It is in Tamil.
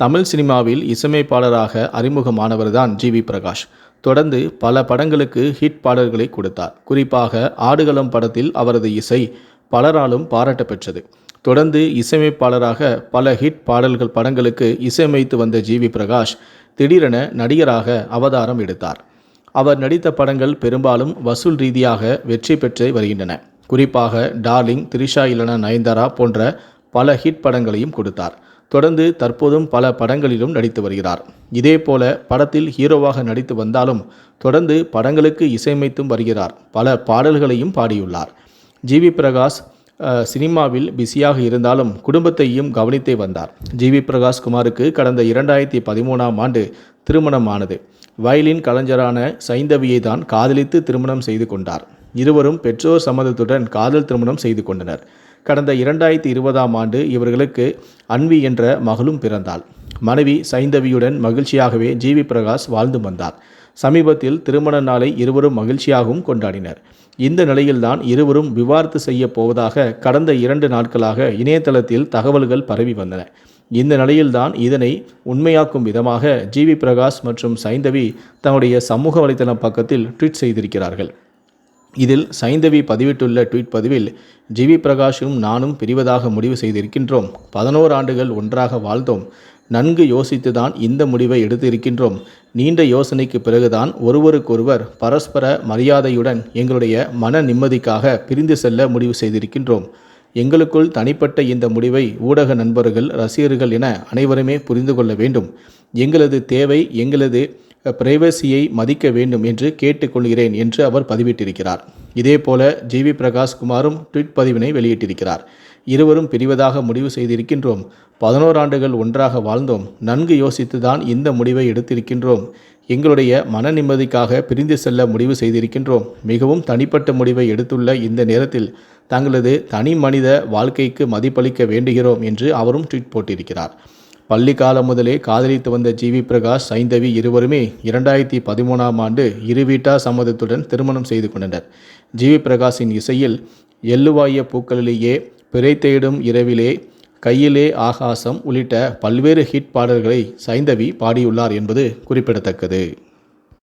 தமிழ் சினிமாவில் இசையமைப்பாளராக அறிமுகமானவர்தான் ஜி வி பிரகாஷ். தொடர்ந்து பல படங்களுக்கு ஹிட் பாடல்களை கொடுத்தார். குறிப்பாக ஆடுகளம் படத்தில் அவரது இசை பலராலும் பாராட்ட பெற்றது தொடர்ந்து இசையமைப்பாளராக பல ஹிட் பாடல்கள் படங்களுக்கு இசையமைத்து வந்த ஜி வி பிரகாஷ் திடீரென நடிகராக அவதாரம் எடுத்தார். அவர் நடித்த படங்கள் பெரும்பாலும் வசூல் ரீதியாக வெற்றி பெற்று வருகின்றன. குறிப்பாக டார்லிங் திரிஷா இல்லனா நயன்தாரா போன்ற பல ஹிட் படங்களையும் கொடுத்தார். தொடர்ந்து தற்போதும் பல படங்களிலும் நடித்து வருகிறார். இதேபோல படத்தில் ஹீரோவாக நடித்து வந்தாலும் தொடர்ந்து படங்களுக்கு இசையமைத்தும் வருகிறார். பல பாடல்களையும் பாடியுள்ளார். ஜிவி பிரகாஷ் சினிமாவில் பிஸியாக இருந்தாலும் குடும்பத்தையும் கவனித்தே வந்தார். ஜிவி பிரகாஷ் குமாருக்கு கடந்த இரண்டாயிரத்தி பதிமூணாம் ஆண்டு திருமணம் ஆனது வயலின் கலைஞரான சைந்தவியை தான் காதலித்து திருமணம் செய்து கொண்டார். இருவரும் பெற்றோர் சம்மதத்துடன் காதல் திருமணம் செய்து கொண்டனர். கடந்த இரண்டாயிரத்தி இருபதாம் ஆண்டு இவர்களுக்கு அன்வி என்ற மகளும் பிறந்தாள். மனைவி சைந்தவியுடன் மகிழ்ச்சியாகவே ஜிவி பிரகாஷ் வாழ்ந்து வந்தார். சமீபத்தில் திருமண நாளை இருவரும் மகிழ்ச்சியாகவும் கொண்டாடினர். இந்த நிலையில்தான் இருவரும் விவாரத்து செய்ய போவதாக கடந்த இரண்டு நாட்களாக இணையதளத்தில் தகவல்கள் பரவி வந்தன. இந்த நிலையில்தான் இதனை உண்மையாக்கும் விதமாக ஜிவி பிரகாஷ் மற்றும் சைந்தவி தன்னுடைய சமூக வலைதள பக்கத்தில் ட்வீட் செய்திருக்கிறார்கள். இதில் சைந்தவி பதிவிட்டுள்ள ட்வீட் பதிவில் ஜிவி பிரகாஷும் நானும் பிரிவதாக முடிவு செய்திருக்கின்றோம். பதினோரு ஆண்டுகள் ஒன்றாக வாழ்ந்தோம். நன்கு யோசித்துதான் இந்த முடிவை எடுத்திருக்கின்றோம். நீண்ட யோசனைக்கு பிறகுதான் ஒருவருக்கொருவர் பரஸ்பர மரியாதையுடன் எங்களுடைய மன நிம்மதிக்காக பிரிந்து செல்ல முடிவு செய்திருக்கின்றோம். எங்களுக்குள் தனிப்பட்ட இந்த முடிவை ஊடக நண்பர்கள் ரசிகர்கள் என அனைவருமே புரிந்து கொள்ள வேண்டும். எங்களது தேவை எங்களது பிரைவசியை மதிக்க வேண்டும் என்று கேட்டுக்கொள்கிறேன் என்று அவர் பதிவிட்டிருக்கிறார். இதேபோல ஜிவி பிரகாஷ் குமாரும் ட்விட் பதிவினை வெளியிட்டிருக்கிறார். இருவரும் பிரிவதாக முடிவு செய்திருக்கின்றோம். பதினோரு ஆண்டுகள் ஒன்றாக வாழ்ந்தோம். நன்கு யோசித்துதான் இந்த முடிவை எடுத்திருக்கின்றோம். எங்களுடைய மன நிம்மதிக்காக பிரிந்து செல்ல முடிவு செய்திருக்கின்றோம். மிகவும் தனிப்பட்ட முடிவை எடுத்துள்ள இந்த நேரத்தில் தங்களது தனி மனித வாழ்க்கைக்கு மதிப்பளிக்க வேண்டுகிறோம் என்று அவரும் ட்வீட் போட்டிருக்கிறார். பள்ளி காலம் முதலே காதலித்து வந்த ஜிவி பிரகாஷ் சைந்தவி இருவருமே இரண்டாயிரத்தி பதிமூணாம் ஆண்டு இரு வீட்டார் சம்மதத்துடன் திருமணம் செய்து கொண்டனர். ஜிவி பிரகாஷின் இசையில் எள்ளுவாய பூக்களிலேயே பிறை தேடும் இரவிலே கையிலே ஆகாசம் உள்ளிட்ட பல்வேறு ஹிட் பாடல்களை சைந்தவி பாடியுள்ளார் என்பது குறிப்பிடத்தக்கது.